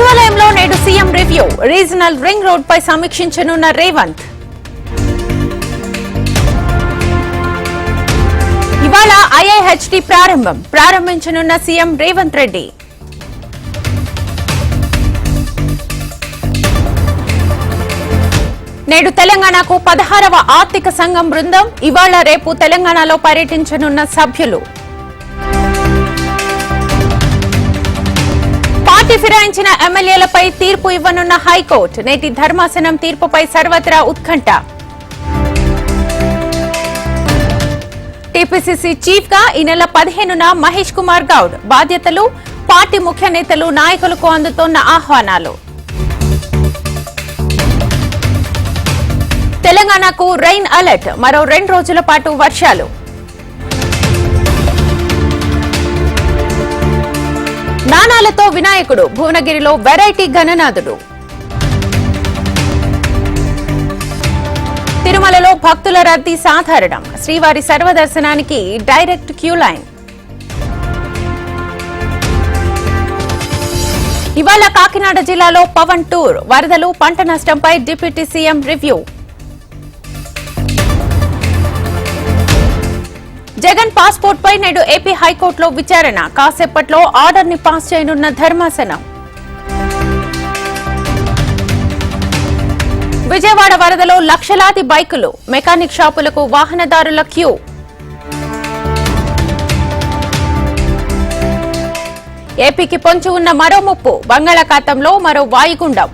సచివాలయంలో నేడు CM review. Regional ring road పై సమీక్షించనున్న రేవంత్. ఇవాళ ఐఐహెచ్డి ప్రారంభం. ప్రారంభించనున్న సీఎం రేవంత్ రెడ్డి. నేడు తెలంగాణకు పదహారవ ఆర్థిక సంఘం బృందం. ఇవాళ రేపు తెలంగాణలో పర్యటించనున్న సభ్యులు. పార్టీ ఫిరాయించిన ఎమ్మెల్యేలపై తీర్పు ఇవ్వనున్న హైకోర్టు నేటి ధర్మాసనం తీర్పుపై సర్వత్రా ఉత్కంఠ. టీపీసీసీ చీఫ్గా ఈ నెల పదిహేనున మహేష్ కుమార్ గౌడ్ బాధ్యతలు పార్టీ ముఖ్య నేతలు నాయకులకు అందుతోన్న ఆహ్వానాలు. తెలంగాణకు రైన్ అలర్ట్ మరో రెండు రోజుల పాటు వర్షాలు. నాణాలతో వినాయకుడు భువనగిరిలో వెరైటీ గణనాథుడు. తిరుమలలో భక్తుల రద్దీ సాధారణం. శ్రీవారి సర్వదర్శనానికి డైరెక్ట్ క్యూ లైన్. ఇవాళ కాకినాడ జిల్లాలో పవన్ టూర్ వరదలు పంట నష్టంపై deputy CM review. Jagan passport పై నేడు ఏపీ హైకోర్టులో విచారణ. కాసేపట్లో ఆర్డర్ని పాస్ చేయనున్న ధర్మాసనం. విజయవాడ వరదలో లక్షలాది బైకులు మెకానిక్ షాపులకు వాహనదారుల క్యూ. ఏపీకి పొంచి ఉన్న మరో ముప్పు బంగాళాఖాతంలో మరో వాయుగుండం.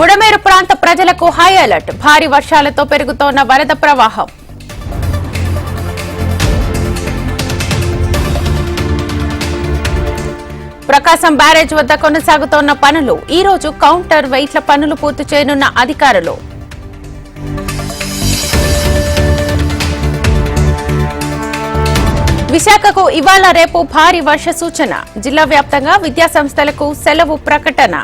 బుడమేరు ప్రాంత ప్రజలకు హై అలర్ట్. భారీ వర్షాలతో పెరుగుతోన్న వరద ప్రవాహం. ప్రకాశం బ్యారేజ్ వద్ద కొనసాగుతోన్న పనులు. ఈ రోజు కౌంటర్ వెయిట్ల పనులు పూర్తి చేయనున్న అధికారులు. విశాఖకు ఇవాళ రేపు భారీ వర్ష సూచన. జిల్లా వ్యాప్తంగా విద్యాసంస్థలకు సెలవు ప్రకటన.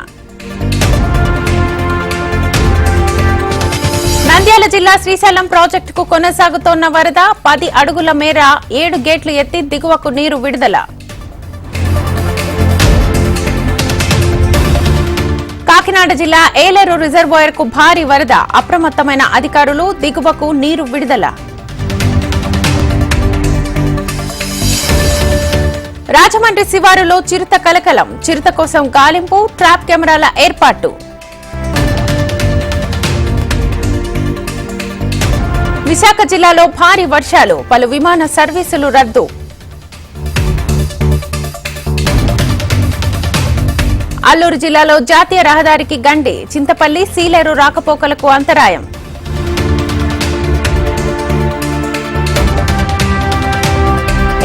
జిల్లా శ్రీశైలం ప్రాజెక్టుకు కొనసాగుతోన్న వరద పది అడుగుల మేర ఏడు గేట్లు ఎత్తి దిగువకు నీరు విడుదల. కాకినాడ జిల్లా ఏలేరు రిజర్వాయర్కు భారీ వరద అప్రమత్తమైన అధికారులు దిగువకు నీరు విడుదల. రాజమండ్రి శివారులో చిరుత కలకలం చిరుత కోసం గాలింపు ట్రాప్ కెమెరాల ఏర్పాటు. విశాఖ జిల్లాలో భారీ వర్షాలు పలు విమాన సర్వీసులు రద్దు. అల్లూరు జిల్లాలో జాతీయ రహదారికి గండి చింతపల్లి సీలేరు రాకపోకలకు అంతరాయం.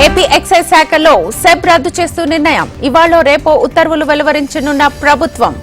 ఏపీ ఎక్సైజ్ శాఖలో సెబ్ రద్దు చేస్తూ నిర్ణయం. ఇవాళ రేపో ఉత్తర్వులు వెలువరించనున్న ప్రభుత్వం.